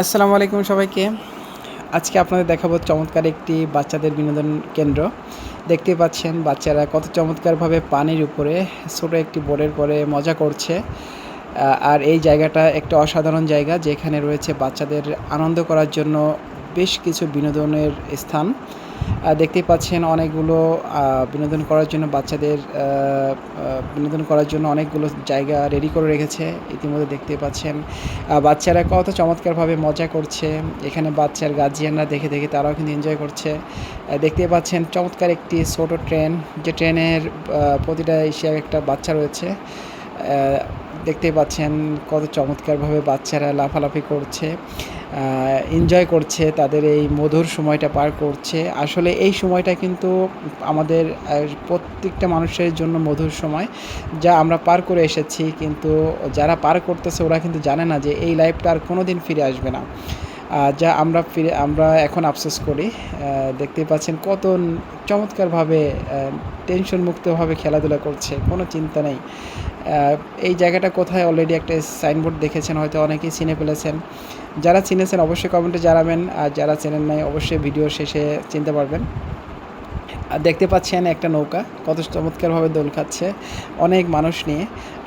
আসসালামু আলাইকুম সবাইকে। আজকে আপনাদের দেখাবো চমৎকার একটি বাচ্চাদের বিনোদন কেন্দ্র। দেখতে পাচ্ছেন বাচ্চারা কত চমৎকারভাবে পানির উপরে ছোট একটি বোর্ডের পরে মজা করছে। আর এই জায়গাটা একটা অসাধারণ জায়গা যেখানে রয়েছে বাচ্চাদের আনন্দ করার জন্য বেশ কিছু বিনোদনের স্থান। দেখতেই পাচ্ছেন অনেকগুলো বিনোদন করার জন্য বাচ্চাদের বিনোদন করার জন্য অনেকগুলো জায়গা রেডি করে রেখেছে। ইতিমধ্যে দেখতে পাচ্ছেন বাচ্চারা কত চমৎকারভাবে মজা করছে। এখানে বাচ্চার গার্জিয়ানরা দেখে দেখে তারাও কিন্তু এনজয় করছে। দেখতে পাচ্ছেন চমৎকার একটি ছোট ট্রেন যে ট্রেনের প্রতিটা এশিয়ার একটা বাচ্চা রয়েছে। আহ, দেখতেই পাচ্ছেন কত চমৎকারভাবে বাচ্চারা লাফালাফি করছে। এনজয় করছে, তাদের এই মধুর সময়টা পার করছে। আসলে এই সময়টা কিন্তু আমাদের প্রত্যেকটা মানুষের জন্য মধুর সময়, যা আমরা পার করে এসেছি। কিন্তু যারা পার করতেছে, ওরা কিন্তু জানে না যে এই লাইফটা আর কোনো দিন ফিরে আসবে না। যা আমরা ফিরে, আমরা এখন আফসোস করি। দেখতে দেখতেই পাচ্ছেন কত চমৎকারভাবে টেনশন মুক্তভাবে খেলাধুলা করছে, কোনো চিন্তা নেই। এই জায়গাটা কোথায় অলরেডি একটা সাইনবোর্ড দেখেছেন, হয়তো অনেকেই চিনে ফেলেছেন। যারা চিনেছেন অবশ্যই কমেন্টে জানাবেন, আর যারা চেনেন নাই অবশ্যই ভিডিও শেষে চিনতে পারবেন। দেখতে পাচ্ছেন একটা নৌকা, কত চমৎকারভাবে দোল খাচ্ছে, অনেক মানুষ নিয়ে।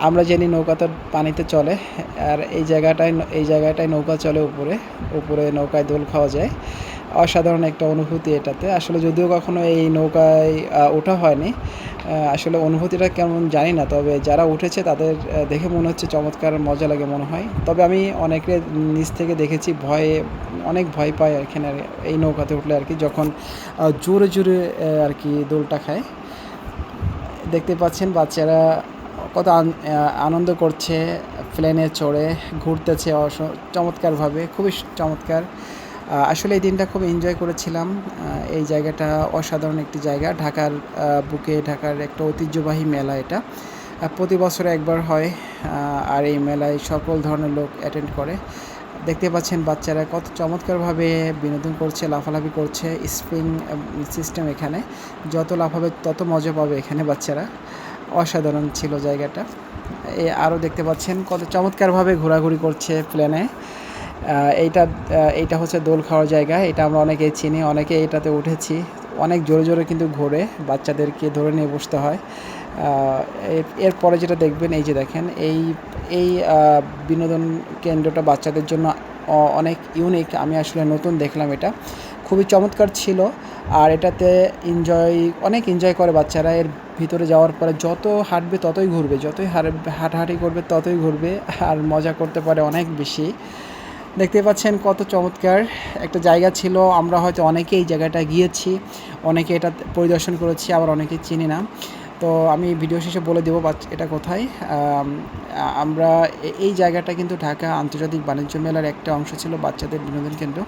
আমরা জানি নৌকা তো পানিতে চলে, আর এই জায়গাটায় এই জায়গাটায় নৌকা চলে উপরে উপরে নৌকায় দোল খাওয়া যায়। অসাধারণ একটা অনুভূতি এটাতে। আসলে যদিও কখনো এই নৌকায় ওঠা হয়নি আসলে অনুভূতিটা কেমন জানি না, তবে যারা উঠেছে তাদের দেখে মনে হচ্ছে চমৎকার মজা লাগে মনে হয়। তবে আমি অনেকের নিচ থেকে দেখেছি ভয়ে, অনেক ভয় পায় এখানে এই নৌকাতে উঠলে আর কি, যখন জোরে জোরে আর কি দোলটা খায়। দেখতে পাচ্ছেন বাচ্চারা কত আন- আনন্দ করছে, প্লেনে চড়ে, ঘুরতেছে অস- চমৎকারভাবে, খুবই চমৎকার। আসলে এই দিনটা খুব এনজয় করেছিলাম। এই জায়গাটা অসাধারণ একটি জায়গা। ঢাকার বুকে ঢাকার একটা ঐতিহ্যবাহী মেলা এটা। প্রতি বছরে একবার হয় আর এই মেলায় সকল ধরনের লোক অ্যাটেন্ড করে। দেখতে পাচ্ছেন বাচ্চারা কত চমৎকারভাবে বিনোদন করছে, লাফালাফি করছে স্প্রিং সিস্টেম এখানে। যত লাফাবে, তত মজা পাবে এখানে বাচ্চারা। অসাধারণ ছিল জায়গাটা। এ, আরও দেখতে পাচ্ছেন কত চমৎকারভাবে ঘোরাঘুরি করছে প্লেনে এইটা এইটা হচ্ছে দোল খাওয়ার জায়গা। এটা আমরা অনেকেই চিনি, অনেকে এটাতে উঠেছি। অনেক জোরে জোরে কিন্তু ঘোরে, বাচ্চাদেরকে ধরে নিয়ে বসতে হয়। এর- এরপরে যেটা দেখবেন, এই যে দেখেন, এই এই বিনোদন কেন্দ্রটা বাচ্চাদের জন্য অনেক ইউনিক আমি আসলে নতুন দেখলাম এটা। খুবই চমৎকার ছিল। আর এটাতে এনজয় অনেক এনজয় করে বাচ্চারা। এর ভিতরে যাওয়ার পরে যত হাঁটবে, ততই ঘুরবে। যতই হাঁটাহাঁটি করবে, ততই ঘুরবে। আর মজা করতে পারে অনেক বেশি। দেখতে পাচ্ছেন কত চমৎকার একটা জায়গা ছিল। আমরা হয়তো অনেকে এই জায়গাটা গিয়েছি, অনেকে এটা পরিদর্শন করেছি, আবার অনেকে চিনি না। তো আমি ভিডিও শেষে বলে দেবো এটা কোথায়। আমরা এই জায়গাটা কিন্তু ঢাকা আন্তর্জাতিক বাণিজ্য মেলার একটা অংশ ছিল, বাচ্চাদের বিনোদন কেন্দ্র।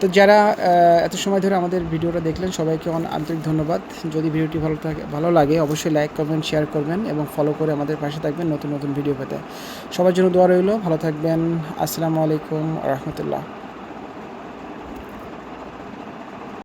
তো যারা এত সময় ধরে আমাদের ভিডিওটা দেখলেন, সবাইকে আন্তরিক ধন্যবাদ। যদি ভিডিওটি ভালো থাকে, ভালো লাগে, অবশ্যই লাইক করবেন শেয়ার করবেন এবং ফলো করে আমাদের পাশে থাকবেন নতুন নতুন ভিডিও পেতে। সবার জন্য দোয়া রইল, ভালো থাকবেন। আসসালামু আলাইকুম, রহমতুল্লাহ।